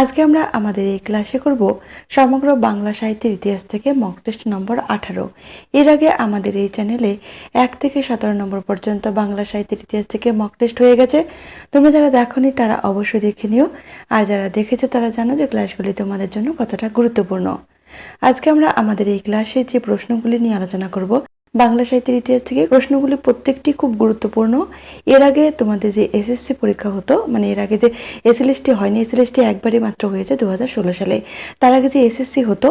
আজকে আমরা আমাদের এই ক্লাসে করব সমগ্র বাংলা সাহিত্যের ইতিহাস থেকে মক টেস্ট নম্বর আঠারো। এর আগে আমাদের এই চ্যানেলে এক থেকে সতেরো নম্বর পর্যন্ত বাংলা সাহিত্যের ইতিহাস থেকে মক টেস্ট হয়ে গেছে। তোমরা যারা দেখোনি, তারা অবশ্যই দেখে নিও। আর যারা দেখেছ, তারা জানো যে ক্লাসগুলি তোমাদের জন্য কতটা গুরুত্বপূর্ণ। আজকে আমরা আমাদের এই ক্লাসে যে প্রশ্নগুলি নিয়ে আলোচনা করব বাংলা সাহিত্যের ইতিহাস থেকে প্রশ্নগুলি প্রত্যেকটি খুব গুরুত্বপূর্ণ। এর আগে তোমাদের যে এসএসসি পরীক্ষা হতো মানে এর আগে যে এসএলএসটি হয়নি, এসএলএসটি একবারই মাত্র হয়েছে দু হাজার ষোলো সালে। তার আগে যে এসএসসি হতো,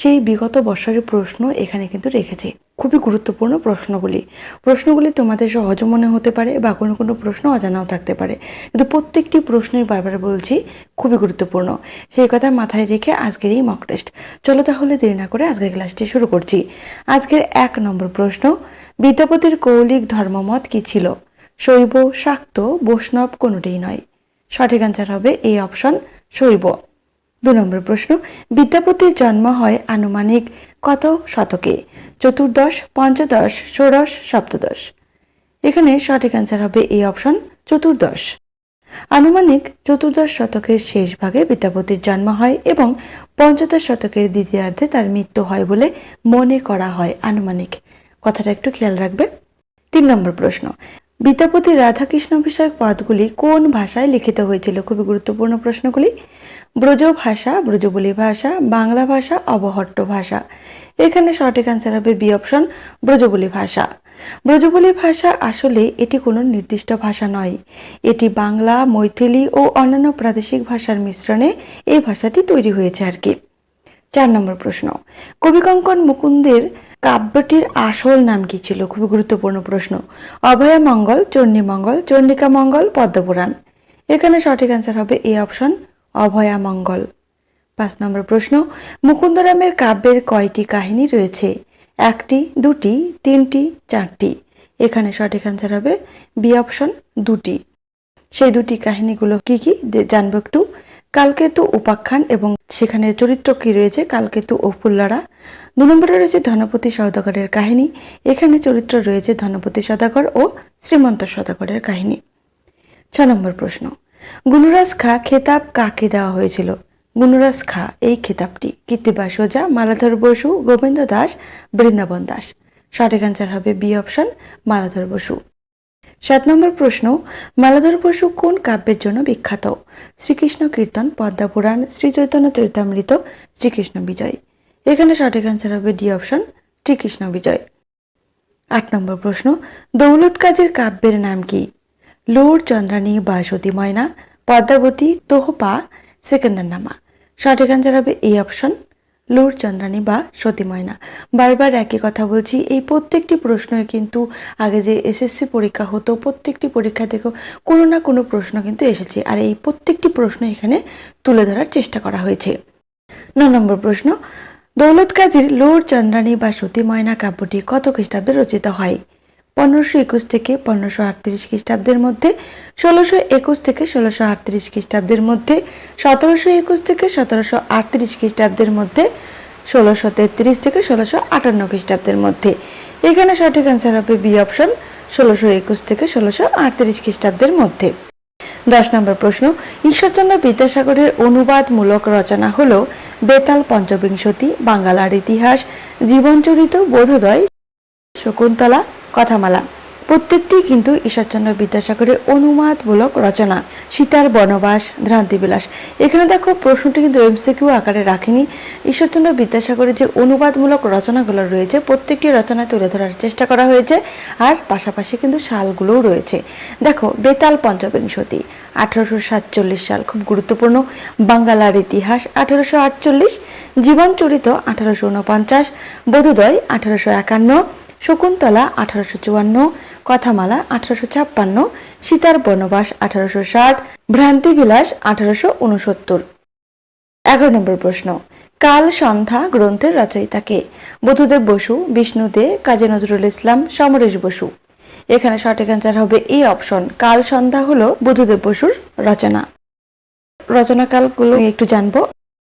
সেই বিগত বছরের প্রশ্ন এখানে কিন্তু রেখেছে। খুবই গুরুত্বপূর্ণ প্রশ্নগুলি। প্রশ্নগুলি তোমাদের সহজ মনে হতে পারে বা কোনো কোনো প্রশ্ন অজানাও থাকতে পারে। কিন্তু প্রত্যেকটি প্রশ্নের বারবার বলছি, খুবই গুরুত্বপূর্ণ। সেই কথা মাথায় রেখে আজকের এই মক টেস্ট চলো তাহলে দেরি না করে আজকের ক্লাসটি শুরু করছি। আজকের এক নম্বর প্রশ্ন, বিদ্যাপতির কৌলিক ধর্মমত কি ছিল? শৈব, শাক্ত, বৈষ্ণব কোনোটাই নয়। সঠিক অ্যান্সার হবে এই অপশন শৈব। দু নম্বর প্রশ্ন, বিদ্যাপতির জন্ম হয় আনুমানিক কত শতকে? চতুর্দশ, পঞ্চদশ, ষোড়শ, সপ্তদশ। এখানে সঠিক অ্যান্সার হবে এই অপশন চতুর্দশ। আনুমানিক চতুর্দশ শতকের শেষ ভাগে বিদ্যাপতির জন্ম হয় এবং পঞ্চদশ শতকের দ্বিতীয়ার্ধে তার মৃত্যু হয় বলে মনে করা হয় আনুমানিক। কথাটা একটু খেয়াল রাখবে। তিন নম্বর প্রশ্ন। বিদ্যাপতি রাধাকৃষ্ণ বিষয়ক পদগুলি কোন ভাষায় লিখিত হয়েছিল? খুবই গুরুত্বপূর্ণ প্রশ্নগুলি। ব্রজ ভাষা ব্রজবুলি ভাষা, বাংলা ভাষা, অবহট্ট ভাষা। এখানে সঠিক অ্যান্সার হবে বি অপশন ব্রজবুলি ভাষা। ব্রজবুলি ভাষা আসলে এটি কোনো নির্দিষ্ট ভাষা নয়। এটি বাংলা, মৈথিলি ও অন্যান্য প্রাদেশিক ভাষার মিশ্রণে এই ভাষাটি তৈরি হয়েছে আর কি। চার নম্বর প্রশ্ন। কবিকঙ্কন মুকুন্দের কাব্যটির আসল নাম কি ছিল? খুবই গুরুত্বপূর্ণ প্রশ্ন। অভয়া মঙ্গল, চণ্ডী মঙ্গল, চণ্ডিকা মঙ্গল, পদ্মপুরাণ। এখানে সঠিক অ্যান্সার হবে এ অপশন অভয়া মঙ্গল। পাঁচ নম্বর প্রশ্ন, মুকুন্দরামের কাব্যের কয়টি কাহিনী রয়েছে? একটি, দুটি, তিনটি, চারটি। এখানে সঠিক অ্যান্সার হবে বি অপশন দুটি। সেই দুটি কাহিনীগুলো কি কি? জানব একটু। কালকেতু উপাখ্যান এবং সেখানে চরিত্র কি রয়েছে? কালকেতু ও ফুল্লারা। দু নম্বরে রয়েছে ধনপতি সওদাগরের কাহিনী। এখানে চরিত্র রয়েছে ধনপতি সদাগর ও শ্রীমন্ত সদাগরের কাহিনী। ছ নম্বর প্রশ্ন, গুণরাজ খা খেতাব কাকে দেওয়া হয়েছিল? গুণরাজ খা, এই খেতাবটি কীর্তিবাস ওঝা মালাধর বসু, গোবিন্দ দাস, বৃন্দাবন দাস। সঠিক অ্যান্সার হবে বি অপশন মালাধর বসু। সাত নম্বর প্রশ্ন, মালাধর বসু কোন কাব্যের জন্য বিখ্যাত? শ্রীকৃষ্ণ কীর্তন, পদ্মা পুরাণ, শ্রী চৈতন্য চরিতামৃত শ্রীকৃষ্ণ বিজয়। এখানে সঠিক অ্যান্সার হবে ডি অপশন শ্রীকৃষ্ণ বিজয়। আট নম্বর প্রশ্ন, দৌলত কাজের কাব্যের নাম কি? লোর চন্দ্রানী বা সতী ময়না পদ্মাবতী তোহপা সেকেন্দার নামা সঠিক অ্যান্সার হবে এই অপশন লোর চন্দ্রানী বা সতী ময়না। বারবার একই কথা বলছি, এই প্রত্যেকটি প্রশ্নই কিন্তু আগে যে এসএসসি পরীক্ষা হতো, প্রত্যেকটি পরীক্ষা থেকেও কোনো না কোনো প্রশ্ন কিন্তু এসেছে। আর এই প্রত্যেকটি প্রশ্ন এখানে তুলে ধরার চেষ্টা করা হয়েছে। ন নম্বর প্রশ্ন, দৌলত কাজীর লোর চন্দ্রানী বা সতী ময়না কাব্যটি কত খ্রিস্টাব্দে রচিত হয়? পনেরোশো একুশ থেকে পনেরোশো আটত্রিশ খ্রিস্টাব্দের মধ্যে, ষোলোশো একুশ থেকে ষোলোশো আটত্রিশ খ্রিস্টাব্দের মধ্যে, সতেরোশো একুশ থেকে সতেরোশো আটত্রিশ খ্রিস্টাব্দের মধ্যে, ষোলোশো তেত্রিশ থেকে ষোলোশো আটান্ন খ্রিস্টাব্দের মধ্যে। এখানে সঠিক অ্যান্সার হবে বি অপশন ষোলোশো একুশ থেকে ষোলোশো আটত্রিশ খ্রিস্টাব্দের মধ্যে। দশ নম্বর প্রশ্ন, ঈশ্বরচন্দ্র বিদ্যাসাগরের অনুবাদমূলক রচনা হল বেতাল পঞ্চবিংশতি, বাঙ্গালার ইতিহাস, জীবনচরিত বোধোদয়, শকুন্তলা কথামালা। প্রত্যেকটি কিন্তু ঈশ্বরচন্দ্র বিদ্যাসাগরের অনুবাদমূলক রচনা, সীতার বনবাস, ভ্রান্তিবিলাস। এখানে দেখো, প্রশ্নটি কিন্তু এমসিকিউ আকারে রাখেনি। ঈশ্বরচন্দ্র বিদ্যাসাগরের যে অনুবাদমূলক রচনাগুলো রয়েছে, প্রত্যেকটি রচনা তুলে ধরার চেষ্টা করা হয়েছে আর পাশাপাশি কিন্তু সালগুলোও রয়েছে। দেখো, বেতাল পঞ্চবিংশতি আঠারোশো সাতচল্লিশ সাল, খুব গুরুত্বপূর্ণ। বাঙ্গালার ইতিহাস, আঠারোশো আটচল্লিশ। জীবনচরিত, আঠারোশো উনপঞ্চাশ বোধোদয়, আঠারোশো একান্ন। শকুন্তলা আঠারোশো চুয়ান্ন, কথামালা আঠারোশো ছাপ্পান্ন, সীতার বনবাস আঠারোশো ষাট, ভ্রান্তিবিলাস আঠারোশো উনসত্তর। এগারো নম্বর প্রশ্ন, কাল সন্ধ্যা গ্রন্থের রচয়িতাকে বুদ্ধদেব বসু, বিষ্ণু দে, কাজী নজরুল ইসলাম, সমরেশ বসু। এখানে সঠিক অ্যান্সার হবে এই অপশন কাল সন্ধ্যা হলো বুদ্ধদেব বসুর রচনা। রচনাকালগুলো একটু জানব।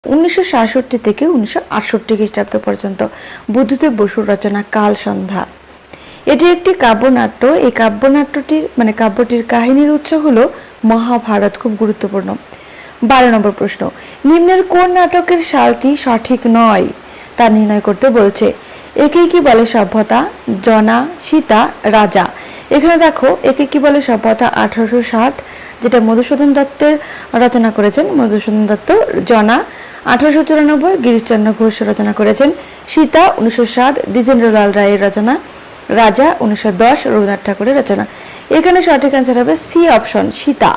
উনিশশো সাতষট্টি থেকে উনিশশো আটষট্টি খ্রিস্টাব্দ পর্যন্ত বুদ্ধদেব বসুর রচনা কাল সন্ধ্যা। এটি একটি কাব্যনাট্য। এই কাব্যনাট্যটির মানে কাব্যটির কাহিনীর উৎস হল মহাভারত, খুব গুরুত্বপূর্ণ। বারো নম্বর প্রশ্ন, নিম্নের কোন নাটকের সালটি সঠিক নয়? তা নির্ণয় করতে বলছে একেই কি বলে সভ্যতা? জনা, সীতা, রাজা। এখানে দেখো, একে কি বলে সভ্যতা? আঠারোশো ষাট, যেটা মধুসূদন দত্তের রচনা করেছেন। মধুসূদন দত্ত, জনা। আঠারোশো চুরানব্বই, গিরিশচন্দ্র ঘোষ রচনা করেছেন। সীতা, উনিশশো সাত দ্বিজেন্দ্রলাল রায়ের রচনা। রাজা, উনিশশো দশ, রবীন্দ্রনাথ ঠাকুরের রচনা। এখানে সঠিক অ্যান্সার হবে সি অপশন সীতা।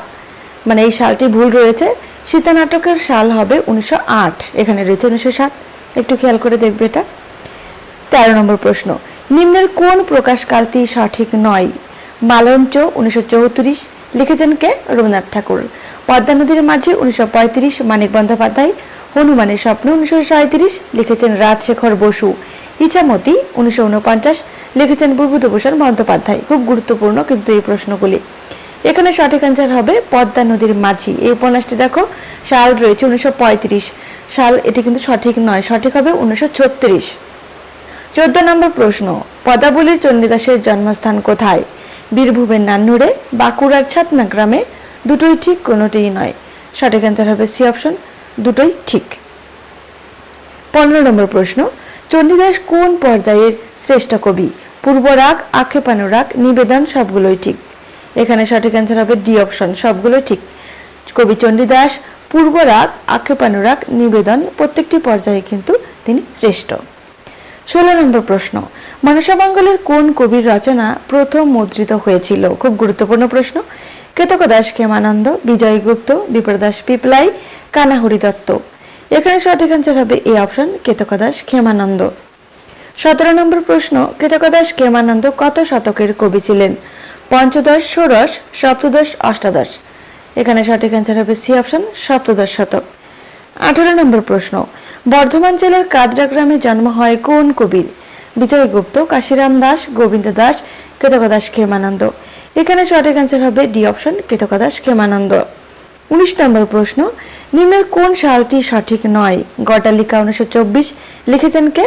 মানে এই সালটি ভুল রয়েছে। সীতা নাটকের সাল হবে উনিশশো আট। এখানে রয়েছে উনিশশো সাত একটু খেয়াল করে দেখবে এটা। তেরো নম্বর প্রশ্ন, নিম্নের কোন প্রকাশকালটি সঠিক নয়? মালঞ্চ উনিশশো চৌত্রিশ, লিখেছেন কে? রবীন্দ্রনাথ ঠাকুর। পদ্মা নদীর মাঝে উনিশশো পঁয়ত্রিশ, মানিক বন্দ্যোপাধ্যায়। হনুমানের স্বপ্ন উনিশশো সাঁত্রিশ লিখেছেন রাজশেখর বসু। ইচামতি উনিশশো উনপঞ্চাশ, লিখেছেন বুদ্ধভূষণ বন্দ্যোপাধ্যায়। খুব গুরুত্বপূর্ণ কিন্তু এই প্রশ্নগুলি। এখানে সঠিক অ্যান্সার হবে পদ্মা নদীর মাঝি। এই উপন্যাসটি দেখো, সাল রয়েছে উনিশশো পঁয়ত্রিশ। সাল এটি কিন্তু সঠিক নয়, সঠিক হবে উনিশশো ছত্রিশ। চোদ্দ নম্বর প্রশ্ন, পদাবলীর চণ্ডীদাসের জন্মস্থান কোথায়? বীরভূমের নান্নুরে, বাঁকুড়ার ছাতনা গ্রামে, দুটোই ঠিক, কোনোটিই নয়। সঠিক অ্যান্সার হবে সি অপশন দুটোই ঠিক। পনেরো নম্বর প্রশ্ন, চণ্ডীদাস কোন পর্যায়ের শ্রেষ্ঠ কবি? পূর্ব পূর্বরাগ আক্ষেপানুরাগ নিবেদন, সবগুলোই ঠিক। এখানে সঠিক অ্যান্সার হবে ডি অপশন সবগুলোই ঠিক। কবি চণ্ডীদাস পূর্বরাগ আক্ষেপানুরাগ নিবেদন, প্রত্যেকটি পর্যায়ে কিন্তু তিনি শ্রেষ্ঠ। ষোলো নম্বর প্রশ্ন মনসামঙ্গলের কোন কবির রচনা প্রথম মুদ্রিত হয়েছিল? খুব গুরুত্বপূর্ণ প্রশ্ন। কেতক দাস ক্ষেমানন্দ, বিজয় গুপ্ত বিপ্রদাস পিপলাই, কানাহরি দত্ত। এখানে সঠিক অ্যান্সার হবে এই অপশন কেতক দাস ক্ষেমানন্দ। সতেরো নম্বর প্রশ্ন কেতকদাস কেমানন্দ কত শতকের কবি ছিলেন? পঞ্চদশ, ষোড়শ, সপ্তদশ, অষ্টাদশ। এখানে সঠিক অ্যান্সার হবে সি অপশন সপ্তদশ শতক। আঠারো নম্বর প্রশ্ন, বর্ধমান জেলার কাদরা গ্রামে জন্ম হয় কোন কবির? বিজয় গুপ্ত, কাশিরাম দাস, গোবিন্দ দাস কেতকদাস ক্ষেমানন্দ। এখানে সঠিক অ্যান্সার হবে ডি অপশন কেতকদাস ক্ষেমানন্দ। উনিশ নম্বর প্রশ্ন, নিম্নের কোন সালটি সঠিক নয়? গটালিকা উনিশশো চব্বিশ, লিখেছেন কে?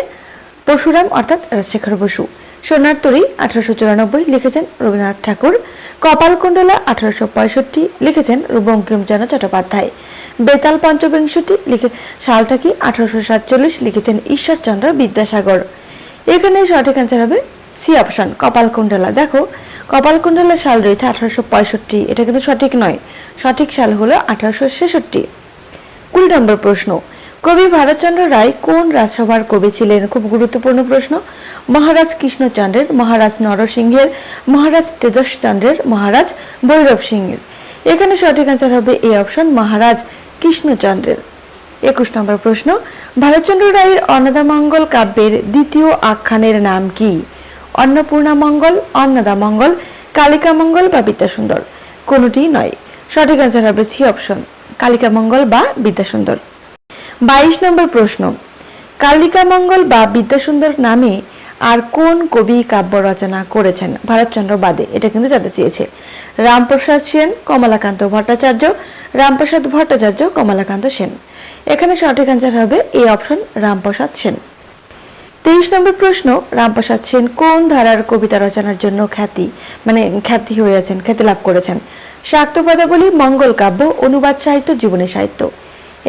পরশুরাম, অর্থাৎ রাজশেখর বসু। সোনার তরী আঠারোশো চুরানব্বই লিখেছেন রবীন্দ্রনাথ ঠাকুর। কপালকুণ্ডলা আঠারোশো পঁয়ষট্টি লিখেছেন বঙ্কিমচন্দ্র চট্টোপাধ্যায়। বেতাল পঞ্চবিংশটি লিখে সালটা কি আঠারোশো সাতচল্লিশ লিখেছেন ঈশ্বরচন্দ্র বিদ্যাসাগর। এখানে সঠিক অ্যান্সার হবে সি অপশন কপালকুণ্ডলা। দেখো কপালকুণ্ডলা সাল রয়েছে আঠারোশো পঁয়ষট্টি। এটা কিন্তু সঠিক নয়। সঠিক সাল হলো আঠারোশো ছেষট্টি। কুড়ি নম্বর প্রশ্ন কবি ভারতচন্দ্র রায় কোন রাজসভার কবি ছিলেন? খুব গুরুত্বপূর্ণ প্রশ্ন। মহারাজ কৃষ্ণচন্দ্রের, মহারাজ নরসিংহের, মহারাজ তেজসচন্দ্রের, মহারাজ ভৈরব সিংহের। এখানে সঠিক অ্যান্সার হবে এই অপশন মহারাজ কৃষ্ণচন্দ্রের। একুশ নম্বর প্রশ্ন, ভারতচন্দ্র রায়ের অন্নদামঙ্গল কাব্যের দ্বিতীয় আখ্যানের নাম কি? অন্নপূর্ণা মঙ্গল, অন্নদা মঙ্গল, কালিকা মঙ্গল বা বিদ্যাসুন্দর? কোনোটি নয়। সঠিক অ্যান্সার হবে সি অপশন কালিকা মঙ্গল বা বিদ্যাসুন্দর। বাইশ নম্বর প্রশ্ন, কালিকা মঙ্গল বা বিদ্যাসুন্দর নামে আর কোন কবি কাব্য রচনা করেছেন? ভারতচন্দ্র বাদে, এটা কিন্তু জানতে চেয়েছে। রামপ্রসাদ সেন, কমলাকান্ত ভট্টাচার্য, রামপ্রসাদ ভট্টাচার্য, কমলাকান্ত সেন। এখানে সঠিক অ্যান্সার হবে এ অপশন রামপ্রসাদ সেন। তেইশ নম্বর প্রশ্ন, রামপ্রসাদ সেন কোন ধারার কবিতা রচনার জন্য খ্যাতি মানে খ্যাতি হয়েছেন খ্যাতি লাভ করেছেন? শাক্ত পদাবলী, মঙ্গল কাব্য, অনুবাদ সাহিত্য, জীবনী সাহিত্য।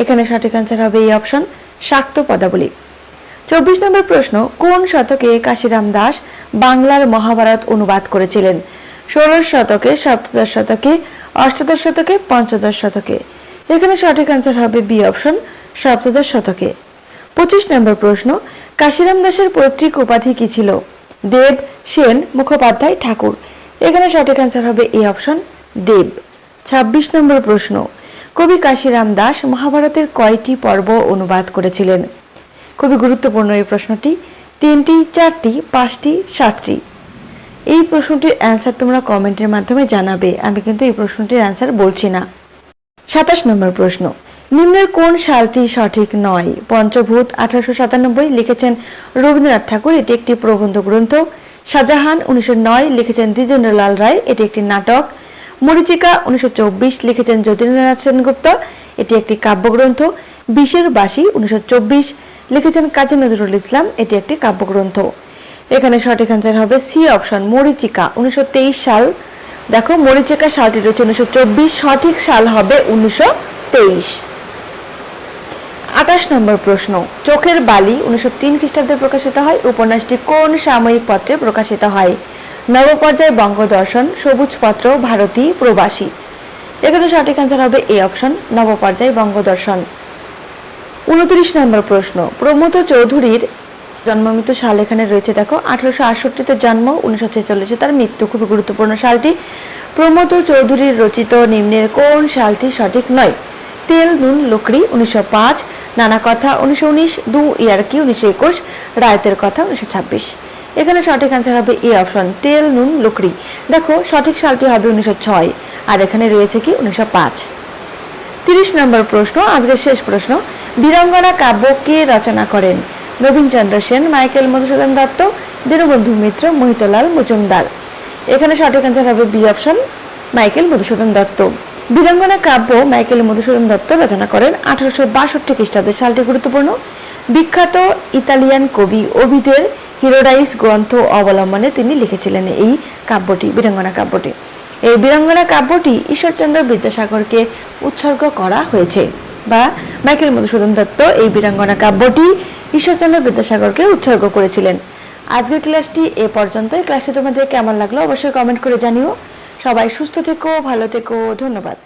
এখানে সঠিক অ্যান্সার হবে এই অপশন শাক্ত পদাবলী। চব্বিশ নম্বর প্রশ্ন, কোন শতকে কাশিরাম দাস বাংলার মহাভারত অনুবাদ করেছিলেন? ষোড়শ শতকে, সপ্তদশ শতকে, অষ্টাদশ শতকে, পঞ্চদশ শতকে। এখানে সঠিক অ্যান্সার হবে বি অপশন সপ্তদশ শতকে। পঁচিশ নম্বর প্রশ্ন, কাশিরাম দাসের পৈতৃক উপাধি কি ছিল? দেব, সেন, মুখোপাধ্যায়, ঠাকুর। এখানে সঠিক অ্যান্সার হবে এই অপশন দেব। ছাব্বিশ নম্বর প্রশ্ন কবি কাশিরাম দাস মহাভারতের কয়টি পর্ব অনুবাদ করেছিলেন। খুবই গুরুত্বপূর্ণ এই প্রশ্নটি। তিনটি, চারটি, পাঁচটি, সাতটি। এই প্রশ্নটির অ্যান্সার তোমরা কমেন্টের মাধ্যমে জানাবে। আমি কিন্তু এই প্রশ্নটির অ্যান্সার বলছি না। সাতাশ নম্বর প্রশ্ন। নিম্নের কোন সালটি সঠিক নয়? পঞ্চভূত আঠারোশো সাতানব্বই লিখেছেন রবীন্দ্রনাথ ঠাকুর, এটি একটি প্রবন্ধ গ্রন্থ। শাহজাহান উনিশশো নয় লিখেছেন দ্বিজেন্দ্রলাল রায়, এটি একটি নাটক। মরিচিকা উনিশশো চব্বিশ লিখেছেন যতীন্দ্রনাথ সেনগুপ্ত। এটি একটি কাব্যগ্রন্থ। বিশের বাসী উনিশশো চব্বিশ লিখেছেন কাজী নজরুল ইসলাম। এটি একটি কাব্যগ্রন্থ। এখানে সঠিক অ্যান্সার হবে সি অপশন মরিচিকা উনিশশো তেইশ সাল। দেখো, মরিচিকা সালটি রয়েছে উনিশশো চব্বিশ, সঠিক সাল হবে উনিশশো আঠাশ নম্বর প্রশ্ন, চোখের বালি উনিশশো তিন খ্রিস্টাব্দে প্রকাশিত হয়। উপন্যাসটি কোন সাময়িক পত্রে প্রকাশিত হয়? নবপর্যায় বঙ্গদর্শন, সবুজ পত্র, ভারতী, প্রবাসী। এখানে সঠিক অ্যান্সার হবে এ অপশন নবপর্যায় বঙ্গদর্শন। উনত্রিশ নম্বর প্রশ্ন, প্রমোদ চৌধুরীর জন্মমৃত্যু সাল এখানে রয়েছে, দেখো, আঠারোশো আটষট্টিতে জন্ম, উনিশশো ছেচল্লিশে তার মৃত্যু, খুবই গুরুত্বপূর্ণ সালটি। প্রমোদ চৌধুরীর রচিত নিম্নের কোন সালটি সঠিক নয়? তেল, নুন, লকড়ি, উনিশশো পাঁচ, নানা কথা, উনিশশো উনিশ, দু, ইয়ারকি, উনিশশো একুশ, রায়তের কথা, উনিশশো ছাব্বিশ। এখানে সঠিক অ্যান্সার হবে এ অপশন তেল, নুন, লকড়ি। দেখো, সঠিক সালটি হবে উনিশশো ছয়, আর এখানে রয়েছে কি উনিশশো পাঁচ। তিরিশ নম্বর প্রশ্ন, আজকের শেষ প্রশ্ন, বীরাঙ্গনা কাব্য কে রচনা করেন? রবীন্দ্রচন্দ্র সেন, মাইকেল মধুসূদন দত্ত, দীনবন্ধু মিত্র, মোহিতলাল মজুমদার। এখানে সঠিক অ্যান্সার হবে B option Michael Madhusudan Dutta. Birangana Kabya Michael Madhusudan Dutta রচনা করেন আঠারোশো বাষট্টি খ্রিস্টাব্দে। সালটি গুরুত্বপূর্ণ। বিখ্যাত ইতালিয়ান কবি ওভিদের হিরোডাইস গ্রন্থ অবলম্বনে তিনি লিখেছিলেন এই কাব্যটি, বীরাঙ্গনা কাব্যটি। এই বীরাঙ্গনা কাব্যটি ঈশ্বরচন্দ্র বিদ্যাসাগরকে উৎসর্গ করা হয়েছে বা মাইকেল মধুসূদন দত্ত এই বীরাঙ্গনা কাব্যটি ঈশ্বরচন্দ্র বিদ্যাসাগরকে উৎসর্গ করেছিলেন। আজকের ক্লাসটি এ পর্যন্ত ক্লাসটি তোমাদের কেমন লাগল অবশ্যই কমেন্ট করে জানিও। সবাই সুস্থ থেকো, ভালো থেকো, ধন্যবাদ।